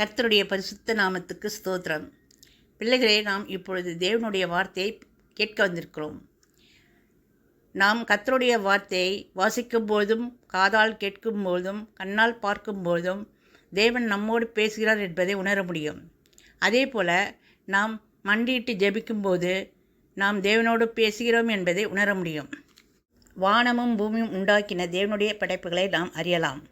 கர்த்தருடைய பரிசுத்த நாமத்துக்கு ஸ்தோத்திரம். பிள்ளைகளே நாம் இப்பொழுது தேவனுடைய வார்த்தையை கேட்க வந்திருக்கிறோம். நாம் கர்த்தருடைய வார்த்தையை வாசிக்கும் போதும் காதால் கேட்கும் போதும் கண்ணால் பார்க்கும் போதும் தேவன் நம்மோடு பேசுகிறார் என்பதை உணர முடியும். அதே போல் நாம் மண்டியிட்டு ஜெபிக்கும்போது நாம் தேவனோடு பேசுகிறோம் என்பதை உணர முடியும். வானமும் பூமியும் உண்டாக்கின தேவனுடைய படைப்புகளை நாம் அறியலாம்.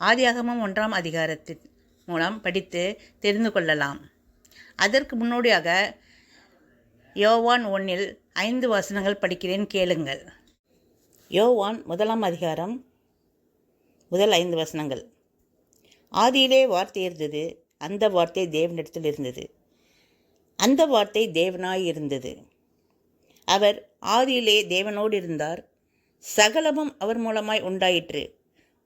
ஆதியாகமும் ஒன்றாம் அதிகாரத்தில் மூலம் படித்து தெரிந்து கொள்ளலாம். அதற்கு முன்னோடியாக யோவான் ஒன்றில் ஐந்து வசனங்கள் படிக்கிறேன் கேளுங்கள். யோவான் முதலாம் அதிகாரம் முதல் ஐந்து வசனங்கள். ஆதியிலே வார்த்தை இருந்தது அந்த வார்த்தை தேவனிடத்தில் இருந்தது. அந்த வார்த்தை தேவனாய் இருந்தது. அவர் ஆதியிலே தேவனோடு இருந்தார். சகலமும் அவர் மூலமாய் உண்டாயிற்று.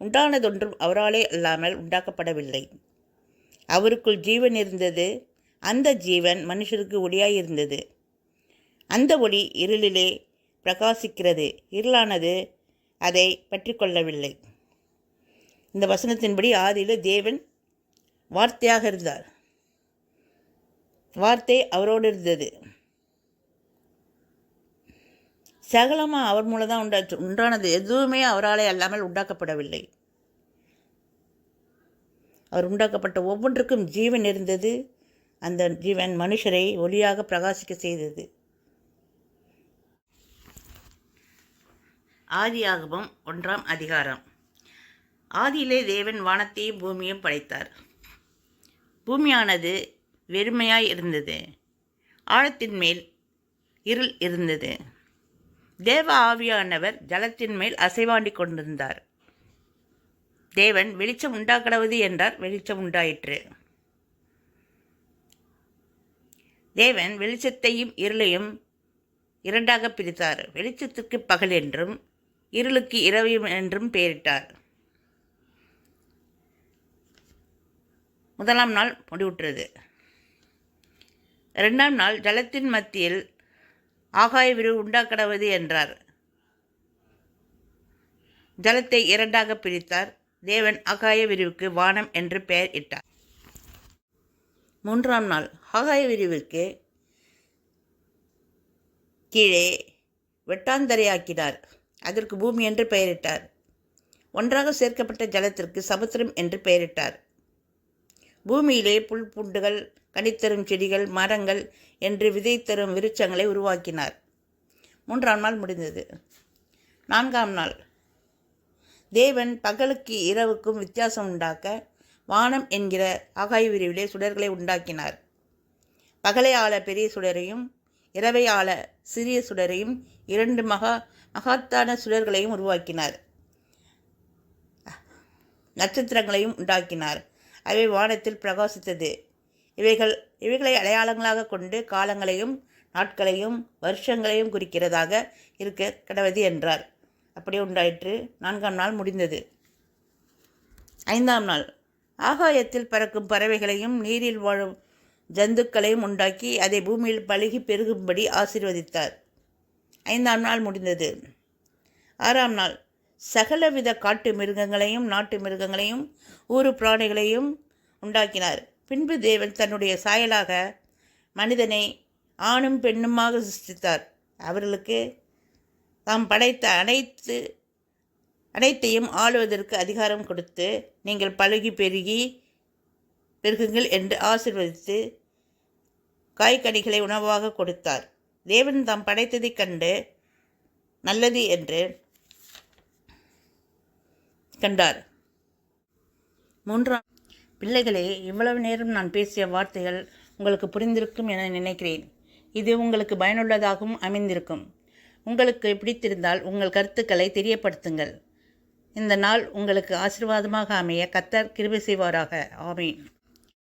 உண்டானதொன்றும் அவராலே அல்லாமல் உண்டாக்கப்படவில்லை. அவருக்குள் ஜீவன் இருந்தது. அந்த ஜீவன் மனுஷருக்கு ஒளியாயிருந்தது. அந்த ஒளி இருளிலே பிரகாசிக்கிறது. இருளானது அதை பற்றி கொள்ளவில்லை இந்த வசனத்தின்படி ஆதியிலே தேவன் வார்த்தையாக இருந்தார். வார்த்தை அவரோடு இருந்தது. சகலமாக அவர் மூலம் தான் உண்டாச்சு உண்டானது எதுவுமே அவராலே அல்லாமல் உண்டாக்கப்படவில்லை. அவர் உண்டாக்கப்பட்ட ஒவ்வொன்றுக்கும் ஜீவன் இருந்தது. அந்த ஜீவன் மனுஷரை ஒளியாக பிரகாசிக்க செய்தது. ஆதியாகமம் ஒன்றாம் அதிகாரம். ஆதியிலே தேவன் வானத்தையும் பூமியும் படைத்தார். பூமியானது வெறுமையாய் இருந்தது. ஆழத்தின் மேல் இருள் இருந்தது. தேவ ஆவியானவர் ஜலத்தின் மேல் அசைவாண்டி கொண்டிருந்தார். தேவன் வெளிச்சம் உண்டாக்கடவது என்றார். வெளிச்சம் உண்டாயிற்று. தேவன் வெளிச்சத்தையும் இருளையும் இரண்டாக பிரித்தார். வெளிச்சத்திற்கு பகல் என்றும் இருளுக்கு இரவு என்றும் பெயரிட்டார். முதலாம் நாள் முடிவுற்றது. இரண்டாம் நாள் ஜலத்தின் மத்தியில் ஆகாய விரிவு உண்டாக்கடவது என்றார். ஜலத்தை இரண்டாக பிரித்தார். தேவன் ஆகாய விரிவுக்கு வானம் என்று பெயர் இட்டார். மூன்றாம் நாள் ஆகாய விரிவுக்கு கீழே வெட்டாந்தரையாக்கினார். அதற்கு பூமி என்று பெயரிட்டார் ஒன்றாக சேர்க்கப்பட்ட ஜலத்திற்கு சமுத்திரம் என்று பெயரிட்டார் பூமியிலே புல் பூண்டுகள் கனித்தரும் செடிகள் மரங்கள் என்று விதை தரும் விருட்சங்களை உருவாக்கினார். மூன்றாம் நாள் முடிந்தது. நான்காம் நாள் தேவன் பகலுக்கு இரவுக்கும் வித்தியாசம் உண்டாக்க வானம் என்கிற ஆகாய விரிவிலே சுடர்களை உண்டாக்கினார். பகலை ஆள பெரிய சுடரையும் இரவை ஆள சிறிய சுடரையும் இரண்டு மகா மகாத்தான சுடர்களையும் உருவாக்கினார். நட்சத்திரங்களையும் உண்டாக்கினார். அவை வானத்தில் பிரகாசித்தது. இவைகள் இவைகளை அடையாளங்களாக கொண்டு காலங்களையும் நாட்களையும் வருஷங்களையும் குறிக்கிறதாக இருக்க கடவது என்றார். அப்படியே உண்டாயிற்று. நான்காம் நாள் முடிந்தது. ஐந்தாம் நாள். ஆகாயத்தில் பறக்கும் பறவைகளையும் நீரில் வாழும் ஜந்துக்களையும் உண்டாக்கி அதை பூமியில் பழுகி பெருகும்படி ஆசீர்வதித்தார். ஐந்தாம் நாள் முடிந்தது. ஆறாம் நாள். சகலவித காட்டு மிருகங்களையும் நாட்டு மிருகங்களையும் ஊரு பிராணிகளையும் உண்டாக்கினார். பின்பு தேவன் தன்னுடைய சாயலாக மனிதனை ஆணும் பெண்ணுமாக சிருஷ்டித்தார். அவர்களுக்கு தாம் படைத்த அனைத்து அனைத்தையும் ஆளுவதற்கு அதிகாரம் கொடுத்து நீங்கள் பழகி பெருகி பெருகுங்கள் என்று ஆசிர்வதித்து காய்கனிகளை உணவாக கொடுத்தார். தேவன் தாம் படைத்ததைக் கண்டு நல்லது என்று கண்டார். மூன்றாம் பிள்ளைகளே இவ்வளவு நேரம் நான் பேசிய வார்த்தைகள் உங்களுக்கு புரிந்திருக்கும் என நினைக்கிறேன். இது உங்களுக்கு பயனுள்ளதாகவும் அமைந்திருக்கும். உங்களுக்கு பிடித்திருந்தால் உங்கள் கருத்துக்களை தெரியப்படுத்துங்கள். இந்த நாள் உங்களுக்கு ஆசீர்வாதமாக அமைய கத்தர் கிருபி செய்வாராக. ஆமீன்.